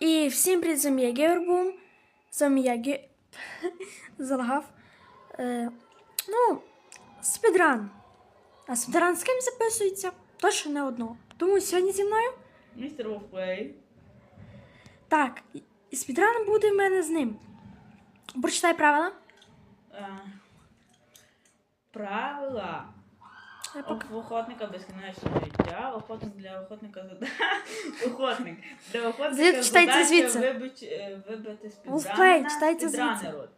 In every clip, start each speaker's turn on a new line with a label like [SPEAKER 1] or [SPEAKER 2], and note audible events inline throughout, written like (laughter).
[SPEAKER 1] І всім привіт, з вами я Гевербум. З вами я Ге... (laughs) Залагав. Е, ну, спідран. А спідран з ким записується? Точно не одного. Тому сьогодні зі мною.
[SPEAKER 2] Містер Вовплей.
[SPEAKER 1] Так, і- і спідран буде в мене з ним. Прочитай правила.
[SPEAKER 2] Е, Правила.
[SPEAKER 1] Поки-
[SPEAKER 2] У охотника безкінечне життя. Охотник для охотника. Охотник. (laughs) Для охотника задача
[SPEAKER 1] звідси?
[SPEAKER 2] е, вибити спідрана.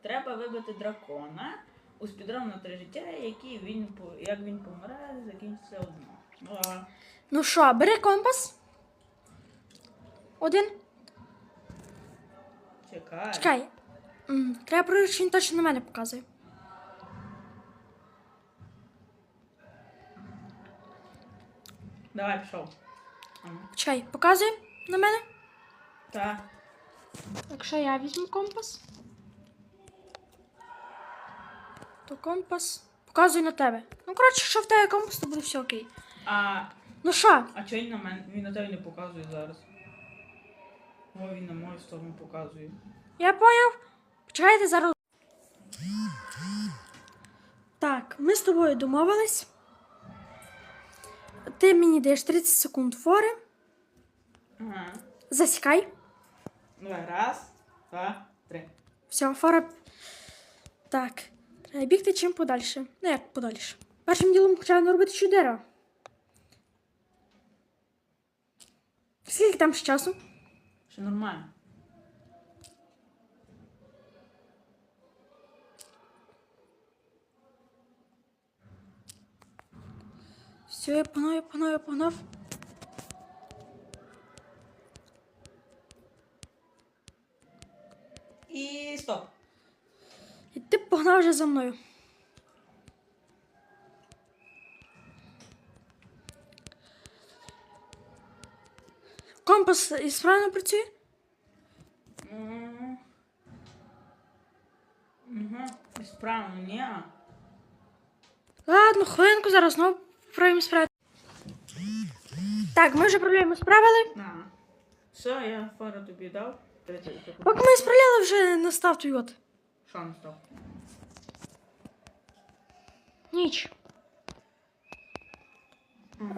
[SPEAKER 2] Треба вибити дракона. У спідрану три життя, які він як він помре, закінчиться одно. Ну,
[SPEAKER 1] Ну що, бери компас. Один.
[SPEAKER 2] чекай.
[SPEAKER 1] Чекай. Треба що він точно на мене показує.
[SPEAKER 2] Давай, пішов. Ага.
[SPEAKER 1] Чекай, показує на мене.
[SPEAKER 2] Так.
[SPEAKER 1] Якщо я візьму компас, то компас показує на тебе. Ну, коротше, якщо в тебе компас, то буде все окей.
[SPEAKER 2] А
[SPEAKER 1] Ну що,
[SPEAKER 2] А чого він на мене? Він на тебе не показує зараз. О, він на мою сторону показує.
[SPEAKER 1] я поняв. Почекайте зараз. Так, ми з тобою домовились. Ти мені даєш 30 секунд фори.
[SPEAKER 2] Ага.
[SPEAKER 1] Засікай.
[SPEAKER 2] Давай, раз, два, три.
[SPEAKER 1] Все, фора. Так. Треба бігти чим подальше. Ну як подальше. Першим ділом треба робити дерево. Скільки там ще часу?
[SPEAKER 2] Ще нормально.
[SPEAKER 1] Все, я погнав, я погнав, я погнав.
[SPEAKER 2] І стоп.
[SPEAKER 1] І ти погнав вже за мною. Компас ісправно працює?
[SPEAKER 2] Угу. Угу. Ні.
[SPEAKER 1] Ладно, хвилинку зараз знову спробуємо справити. Так, ми вже проблему справили.
[SPEAKER 2] На. Все, я фару тобі дав. 30 секунд.
[SPEAKER 1] Поки ми справляли, вже настав той от.
[SPEAKER 2] Що не став?
[SPEAKER 1] Ніч.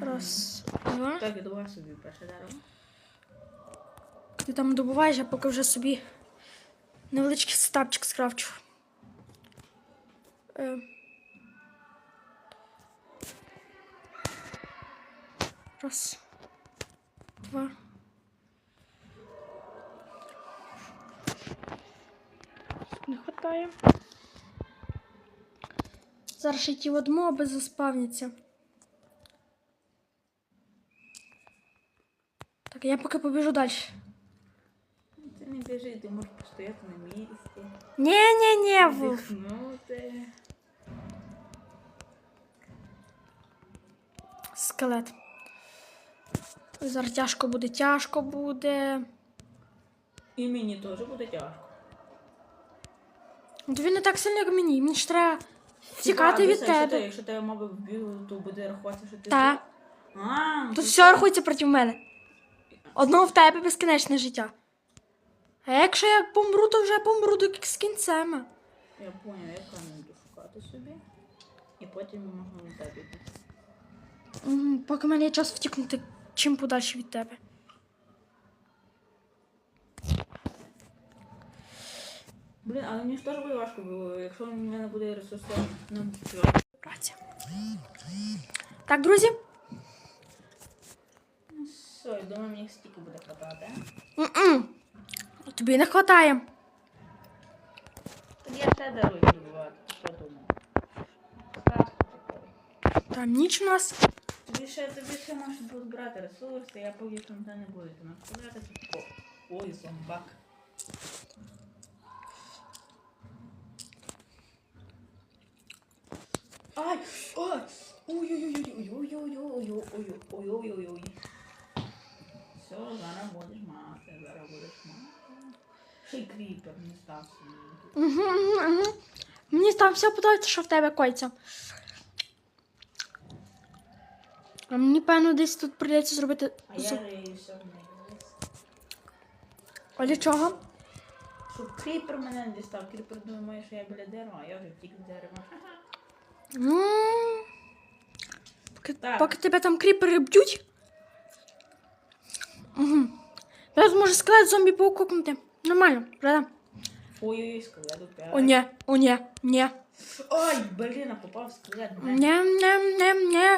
[SPEAKER 1] Раз, два.
[SPEAKER 2] Так, я давай собі перше дерево.
[SPEAKER 1] Ти там добуваєш, я поки вже собі невеличкий сетапчик скрафчу. Е. Раз. Два. Не хватає. Зараз ще ті от моби заспавняться. Так, я поки побіжу далі.
[SPEAKER 2] Ти не біжи, ти можеш постояти на місці.
[SPEAKER 1] Ні-ні-ні, Вов.
[SPEAKER 2] Дихнути.
[SPEAKER 1] Скелет. Зараз тяжко буде, тяжко буде.
[SPEAKER 2] І мені теж буде тяжко.
[SPEAKER 1] Ну, Тобі не так сильно, як мені. Мені ж треба тікати
[SPEAKER 2] Типа,
[SPEAKER 1] від
[SPEAKER 2] дивися, Якщо, ти,
[SPEAKER 1] тебе.
[SPEAKER 2] якщо тебе моби вб'ють, то буде рахуватися, що ти.
[SPEAKER 1] Та.
[SPEAKER 2] злий? А,
[SPEAKER 1] Тут все рахується проти мене. Одного в тебе безкінечне життя. А якщо я помру, то вже помру до з кінцем.
[SPEAKER 2] Я поняв, я камінь буду шукати собі. І потім можна на тебе
[SPEAKER 1] Поки мене є час втікнути чим подальше від тебе.
[SPEAKER 2] Блін, але мені ж теж буде важко, бо якщо в мене буде ресурс, ну, все.
[SPEAKER 1] Праця. Так, друзі.
[SPEAKER 2] Все, я думаю, мені стільки буде хватати.
[SPEAKER 1] М-м. Тобі не вистачає.
[SPEAKER 2] Тоді я ще дарую добувати, ти що думав? Сказку такої.
[SPEAKER 1] Там ніч у нас.
[SPEAKER 2] Тобі ще, тобі ще брати ресурси, я поки що не буду. Ти. О, Ой, зомбак. Ай! Ай! Ой-ой-ой-ой-ой-ой-ой-ой-ой-ой-ой-ой-ой. Все, зараз будеш мати, зараз будеш мати. Ще й кріпер не став собі.
[SPEAKER 1] Угу. Мені там все подобається, що в тебе коїться. А мені, певно, десь тут прийдеться зробити.
[SPEAKER 2] А я
[SPEAKER 1] зу-
[SPEAKER 2] в неї.
[SPEAKER 1] А для чого?
[SPEAKER 2] Щоб кріпер мене не дістав. Кріпер думає, що я біля дерева, а я вже втік з дерева. Ха-ха.
[SPEAKER 1] Поки,
[SPEAKER 2] Так.
[SPEAKER 1] поки тебе там кріпери б'ють. Угу. Зараз може скелет зомбі паукукнути. Нормально, правда?
[SPEAKER 2] Ой-ой-ой, скелет опять.
[SPEAKER 1] О, ні, о, ні, ні.
[SPEAKER 2] Ой, блін, а попав скелет.
[SPEAKER 1] Ні, ні, ні, ні.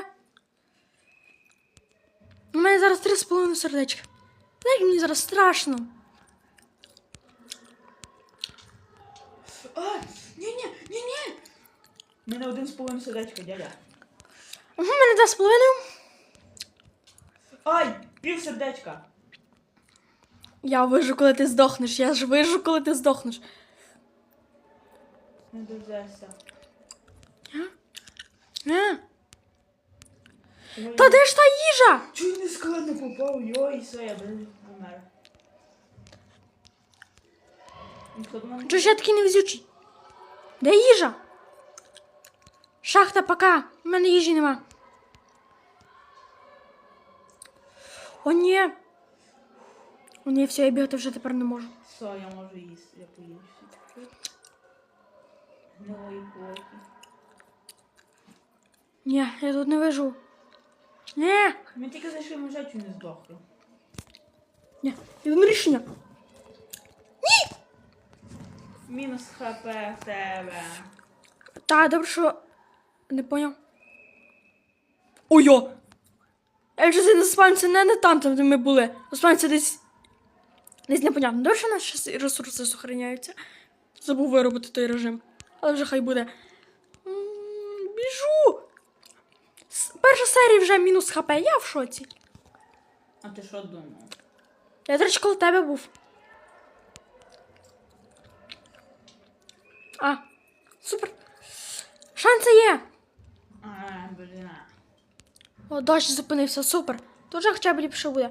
[SPEAKER 1] У мене зараз три з половиною сердечка. Як мені зараз страшно.
[SPEAKER 2] Ні-ні, ні-ні. У мене один з половиною сердечка, дядя.
[SPEAKER 1] У мене два з половиною.
[SPEAKER 2] Ай, пів сердечка.
[SPEAKER 1] Я вижу, коли ти здохнеш. Я ж вижу, коли ти здохнеш.
[SPEAKER 2] Не дождешся.
[SPEAKER 1] Е, Та де ж та їжа?
[SPEAKER 2] Чуть не скелет не попав, йой, все, я блин помер. Ну, хто до мене?
[SPEAKER 1] Чого ж я такий невезючий? Де їжа? Шахта, пока. У мене їжі нема. О, ні. О, ні, все, я бігати вже тепер не можу.
[SPEAKER 2] Все, я можу їсти, я поїм всі. Гнилої плоті.
[SPEAKER 1] Ні, я тут не вижу. Ні,
[SPEAKER 2] Ми тільки зайшли ми вже не здохли.
[SPEAKER 1] ні, виберу рішення.
[SPEAKER 2] Мінус хп в тебе.
[SPEAKER 1] Та, добре, що не поняв. Ой-о! Я вже це не спамся не, не там, там, де ми були. Спамся десь. Десь непонятно. Добре, що наші ресурси зберігаються. Забув виробити той режим. Але вже хай буде. М, Біжу! Перша серія вже мінус хп, я в шоці.
[SPEAKER 2] А ти що думав?
[SPEAKER 1] Я, до речі, коло тебе був. А, супер. Шанси є.
[SPEAKER 2] А, блін.
[SPEAKER 1] О, дощ зупинився, супер. Тут вже хоча б ліпше буде.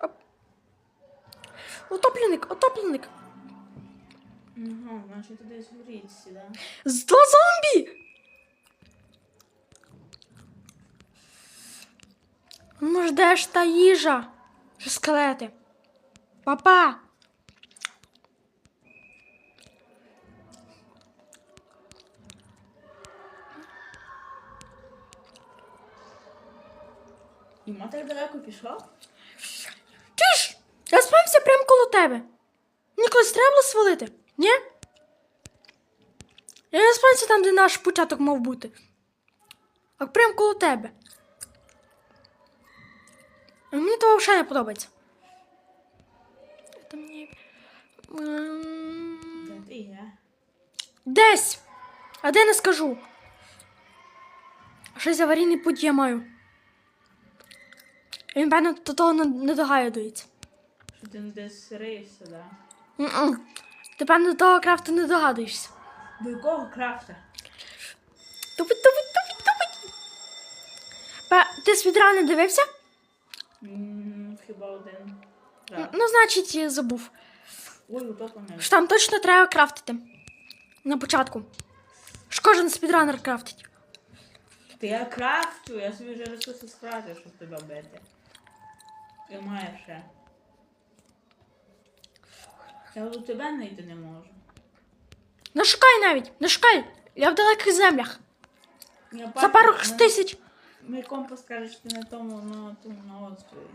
[SPEAKER 1] Оп. Утопленик, утопленик.
[SPEAKER 2] Угу, значить ти десь в річці, да?
[SPEAKER 1] Зло зомбі! Ну ж де ж та їжа? Що скелети? Папа!
[SPEAKER 2] Іма так далеко пішов?
[SPEAKER 1] Ти ж! Я спався прямо коло тебе. Мені колись треба було свалити, ні? Я не спався там, де наш початок мав бути. А прямо коло тебе. Мені того взагалі не подобається. Це мені... Десь! А де не скажу. Щось аварійний путь я маю. Він, певно, до того не, не догадується.
[SPEAKER 2] Що ти десь риєшся, да?
[SPEAKER 1] Ти, певно, до того крафту не догадуєшся.
[SPEAKER 2] До якого крафта?
[SPEAKER 1] Тупить, тупить, тупить, тупить. Ти свідра не дивився?
[SPEAKER 2] М, Хіба один. раз.
[SPEAKER 1] Ну, значить, я забув.
[SPEAKER 2] Ой, утоплений.
[SPEAKER 1] Що там точно треба крафтити. На початку. Ж кожен спідранер крафтить.
[SPEAKER 2] Ти я крафтю, я собі вже ресурси скрафтив, щоб тебе бити. Ти маєш ще. Я до тебе знайти не можу.
[SPEAKER 1] Не шукай навіть, не шукай. Я в далеких землях.
[SPEAKER 2] Я
[SPEAKER 1] За пару тисяч.
[SPEAKER 2] Мій компас каже, що ти на тому, на тому на острові.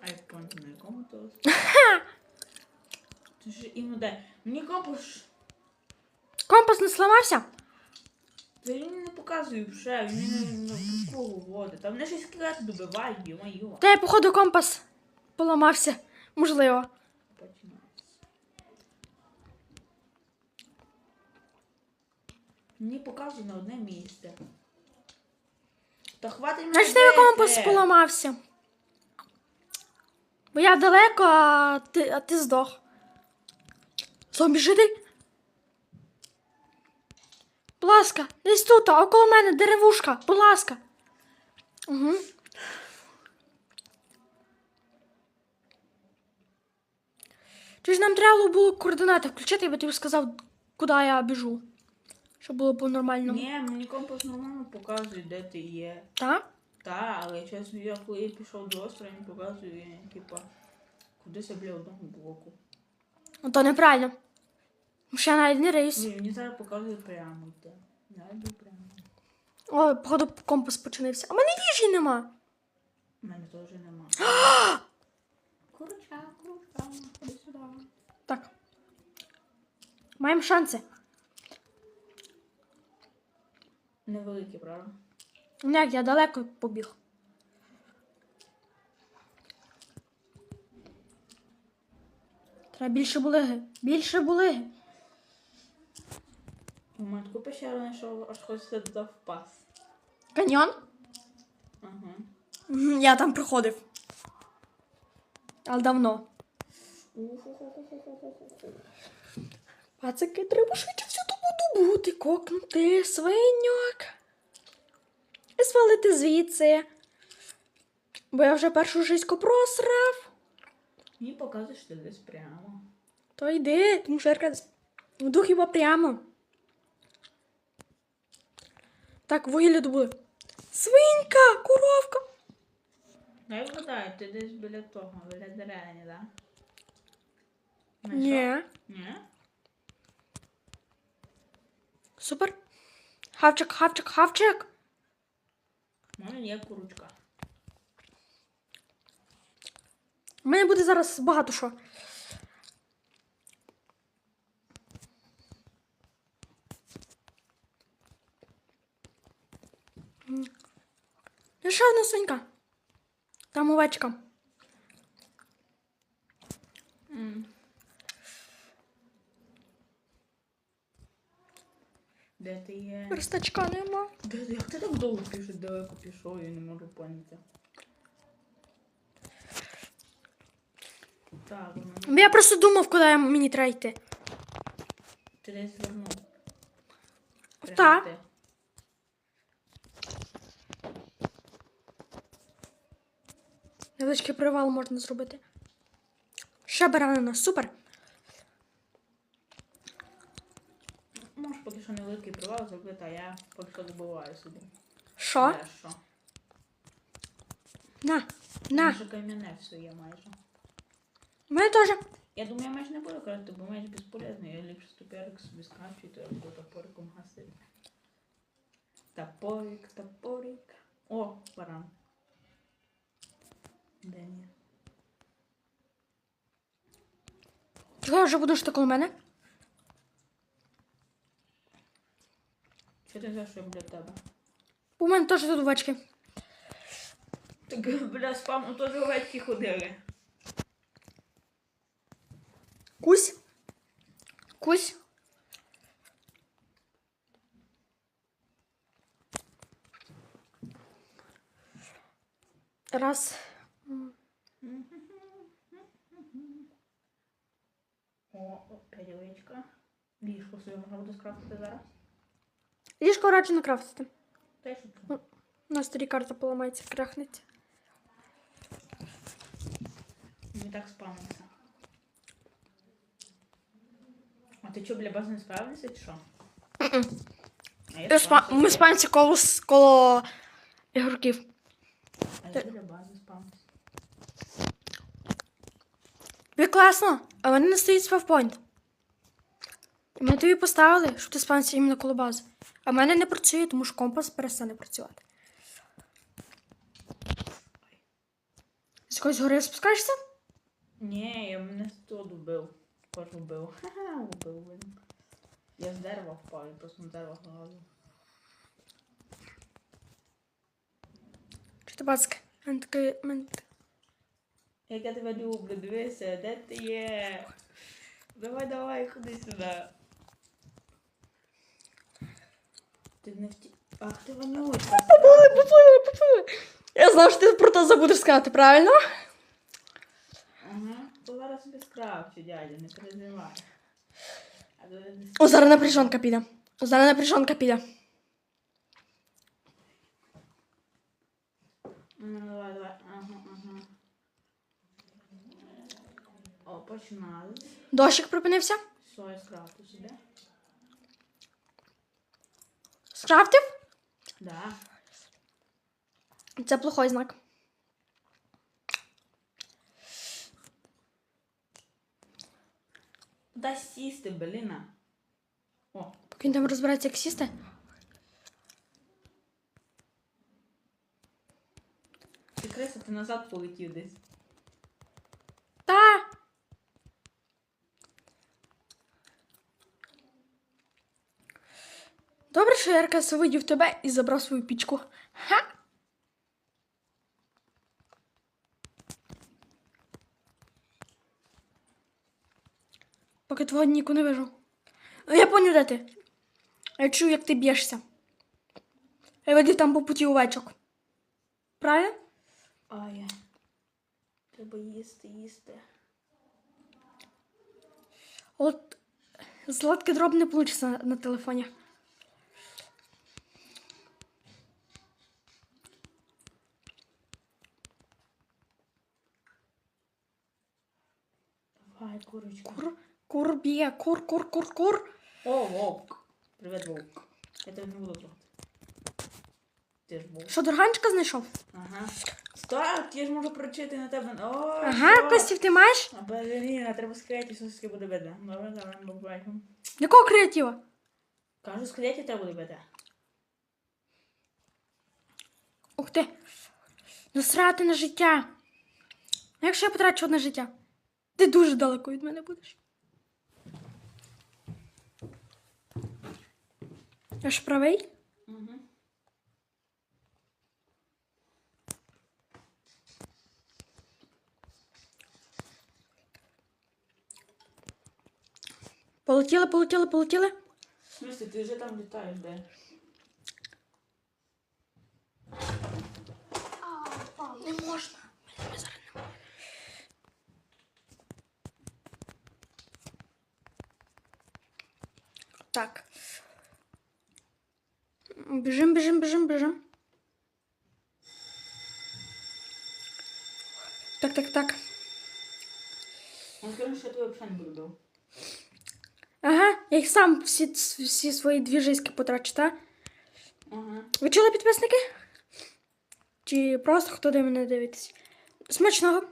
[SPEAKER 2] А я помню, на якому то острові? Ти ж йому де? Мені компас,
[SPEAKER 1] Компас не сламався?
[SPEAKER 2] та він не показує вже, він не на кругу водить. Там вони щось скелет добивають, йо-моє.
[SPEAKER 1] Та я, походу, компас поламався. Можливо.
[SPEAKER 2] Мені показує на одне місце. Та хватить
[SPEAKER 1] Значить, тебе компас
[SPEAKER 2] бити.
[SPEAKER 1] поламався. Бо я далеко, а ти, а ти здох. Зомбі житель? Будь ласка, десь тут, а около мене деревушка, будь ласка. Угу. Чи ж нам треба було координати включити, я би тобі сказав, куди я біжу. Щоб було по нормально.
[SPEAKER 2] Ні, мені компас нормально показує, де ти є.
[SPEAKER 1] Так?
[SPEAKER 2] Та, але чесно, я коли я пішов до острова, він показує, типа, кудись біля одного блоку.
[SPEAKER 1] Ну то неправильно. Ще навіть не рейс.
[SPEAKER 2] Ні, мені зараз показує прямо йти. Я йду прямо.
[SPEAKER 1] Ой, походу компас починився. А в мене їжі нема.
[SPEAKER 2] У мене теж нема. (gasps) Курочка, курочка, ходи сюди.
[SPEAKER 1] Так. Маємо шанси.
[SPEAKER 2] Невеликі, правда?
[SPEAKER 1] Ну як я далеко побіг. Треба більше булиги. Більше булиги.
[SPEAKER 2] У мене таку пещеру знайшов, аж хочеться туди впасти.
[SPEAKER 1] Каньйон?
[SPEAKER 2] Ага.
[SPEAKER 1] Мгм, Я там проходив. Але давно.
[SPEAKER 2] Уху-ху-ху-ху-ху-ху.
[SPEAKER 1] Пацики, треба швидше всю ту добути, кокнути свиньок. І свалити звідси. Бо я вже першу жиську просрав.
[SPEAKER 2] Мені показує, що ти десь прямо.
[SPEAKER 1] То йди, тому що Ерка йду хіба прямо. Так, вугілля добули. Свинька, коровка.
[SPEAKER 2] Я вгадаю, ти десь біля того, біля деревні, так? Да?
[SPEAKER 1] Ні.
[SPEAKER 2] Ні?
[SPEAKER 1] Супер. Хавчик, хавчик, хавчик.
[SPEAKER 2] У мене є курочка.
[SPEAKER 1] У мене буде зараз багато що. Ще одна свинька. Там овечка.
[SPEAKER 2] М. Де ти є?
[SPEAKER 1] Верстачка нема.
[SPEAKER 2] Де, як ти так довго пішов, далеко пішов, я не можу поняти. Так, у мене
[SPEAKER 1] Я просто думав, куди мені треба йти.
[SPEAKER 2] ти десь звернув. Прямо
[SPEAKER 1] Так.
[SPEAKER 2] ти.
[SPEAKER 1] Невеличкий привал можна зробити. Ще баранина, супер.
[SPEAKER 2] Можеш поки що невеликий привал зробити, а я поки що добуваю собі.
[SPEAKER 1] Що?
[SPEAKER 2] Що?
[SPEAKER 1] На, на.
[SPEAKER 2] Вже кам'яне все є майже.
[SPEAKER 1] У мене теж.
[SPEAKER 2] Я думаю, я меч не буду крати, бо меч безполезний. Я ліпше топорик собі скачу, то я буду топориком гасити. Топорик, топорик. О, баран. Де ні?
[SPEAKER 1] Чого я вже буду що коло мене?
[SPEAKER 2] Що ти що я біля тебе?
[SPEAKER 1] У мене теж тут овечки.
[SPEAKER 2] Так, бля, спам, теж овечки ходили.
[SPEAKER 1] Кусь. Кусь. Раз.
[SPEAKER 2] О, овечка. Ліжко собі можна буде скрафтити зараз.
[SPEAKER 1] Ліжко раджу накрафтити.
[SPEAKER 2] Та й шучу.
[SPEAKER 1] На старі карта поламається, крахнеться.
[SPEAKER 2] Не так спамиться. А ти що, бля, бази не справився чи що? А я
[SPEAKER 1] Я спа... Ми спаємося коло, с- коло ігроків.
[SPEAKER 2] А я біля бази спамився.
[SPEAKER 1] Ви класно, а вони не стоїть спавпойнт. І Ми тобі поставили, щоб ти спавнився іменно коло бази. А в мене не працює, тому що компас перестане працювати. З якоїсь гори спускаєшся?
[SPEAKER 2] Ні, я мене тут вбив. Кож вбив. Ха-ха, вбив, блин. Я з дерева впав, я просто на дерево гладив.
[SPEAKER 1] Чи ти бацька? Він такий. Мен...
[SPEAKER 2] Як я тебе люблю, дивися, де ти є? Давай, давай, ходи сюди. Ти не вті... Ах, ти вонючка.
[SPEAKER 1] Поплили, поплили, поплили. Я знав, що ти про це забудеш сказати, правильно?
[SPEAKER 2] Ага, то зараз собі скрафчу, дядя, не переживай.
[SPEAKER 1] О, зараз напряжонка піде. О, зараз напряжонка піде.
[SPEAKER 2] Ну, давай, давай. Ага, ага. О, починали.
[SPEAKER 1] Дощик припинився.
[SPEAKER 2] Що я скрафту сюди?
[SPEAKER 1] Скрафтив?
[SPEAKER 2] Да.
[SPEAKER 1] Це плохой знак.
[SPEAKER 2] Дай сісти, Беліна. О,
[SPEAKER 1] Поки він там розбирається, як сісти.
[SPEAKER 2] ти креса, ти назад полетів десь.
[SPEAKER 1] Та! Добре, що я Аркас видів тебе і забрав свою пічку. Ха! Поки твого ніку не вижу. Я поняв, де ти. Я чую, як ти б'єшся. Я видів там по путі овечок. Правильно?
[SPEAKER 2] Ай. Треба їсти, їсти.
[SPEAKER 1] От сладкий дроб не вийде на, на телефоні.
[SPEAKER 2] Давай, курочка.
[SPEAKER 1] Кур, кур б'є, кур, кур, кур, кур.
[SPEAKER 2] О, вовк. Привіт, вовк. Я тебе не буду трогати. Ти ж вовк.
[SPEAKER 1] Що, дорганчика знайшов?
[SPEAKER 2] Ага. Стоп, я ж можу прочити на тебе. О,
[SPEAKER 1] Ага,
[SPEAKER 2] що?
[SPEAKER 1] Костів, ти маєш?
[SPEAKER 2] А Балеріна, треба скрити, сосиски буде видно. Добре, давай, бувай.
[SPEAKER 1] Якого креатива?
[SPEAKER 2] Кажу, скрити треба буде бити.
[SPEAKER 1] Ух ти. Насрати на життя. А Якщо я потрачу одне життя, ти дуже далеко від мене будеш. Я ж правий?
[SPEAKER 2] Угу.
[SPEAKER 1] Полетіли, полетіли, полетіли.
[SPEAKER 2] В смысле, ти вже там літаєш, де?
[SPEAKER 1] Не можна. Так. Біжим, біжим, біжим, біжим. Так, так, так.
[SPEAKER 2] Я скажу, що тебе взагалі не буду.
[SPEAKER 1] Ага, я їх сам всі, всі свої дві жиськи потрачу, так?
[SPEAKER 2] Ага.
[SPEAKER 1] Ви чули підписники? Чи просто хто до мене дивитесь? Смачного.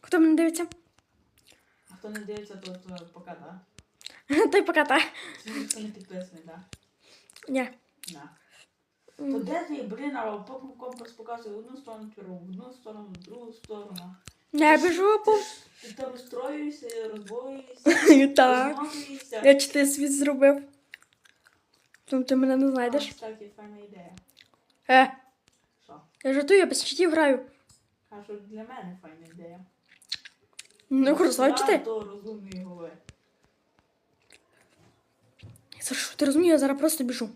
[SPEAKER 1] Хто мене дивиться?
[SPEAKER 2] А хто не дивиться, то, то пока, да? (laughs)
[SPEAKER 1] Той пока та.
[SPEAKER 2] Це ніхто не підписаний, да?
[SPEAKER 1] Ні.
[SPEAKER 2] Да. То де ти, блін, а поки компас показує в одну сторону в одну сторону, в другу сторону.
[SPEAKER 1] Я біжу по.
[SPEAKER 2] Ти там розстроюєшся, розбоюєшся, (laughs)
[SPEAKER 1] Так. Я чи світ зробив. Тому ти мене не знайдеш.
[SPEAKER 2] Кстати, файна ідея.
[SPEAKER 1] Е,
[SPEAKER 2] Що?
[SPEAKER 1] я жартую, я без читів граю.
[SPEAKER 2] Кажу, для мене файна ідея.
[SPEAKER 1] Ну, красавчик
[SPEAKER 2] Я
[SPEAKER 1] ти.
[SPEAKER 2] до розумної голови.
[SPEAKER 1] Що ти розумієш, я зараз просто біжу.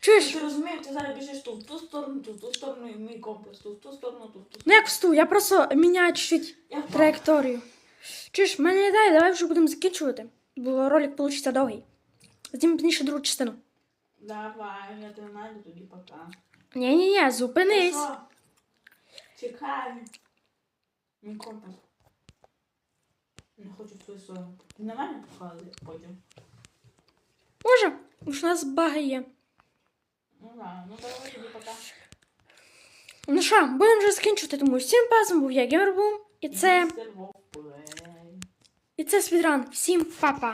[SPEAKER 1] Чуєш?
[SPEAKER 2] Ти розумієш, ти зараз біжиш тут, в ту сторону, тут, в ту сторону, і мій компас, тут, в ту сторону, тут, в ту
[SPEAKER 1] Ну як всту, я просто міняю чуть-чуть
[SPEAKER 2] Я впав.
[SPEAKER 1] траєкторію. Чуєш, в мене ідея, давай вже будемо закінчувати. Бо ролик вийде довгий. Знімемо пізніше другу частину.
[SPEAKER 2] Давай, я тебе знайду тоді пока.
[SPEAKER 1] Ні-ні-ні, зупинись.
[SPEAKER 2] Що? Чекай. Мій компас. Не хочу в твою сторону. Ти на мене показує потім.
[SPEAKER 1] Може, уж у нас баги є.
[SPEAKER 2] Ну да, ну давай пока.
[SPEAKER 1] Ну що, будемо вже закінчувати, тому всім пазом був я Геймербум. І це, і це свідран. Всім па-па.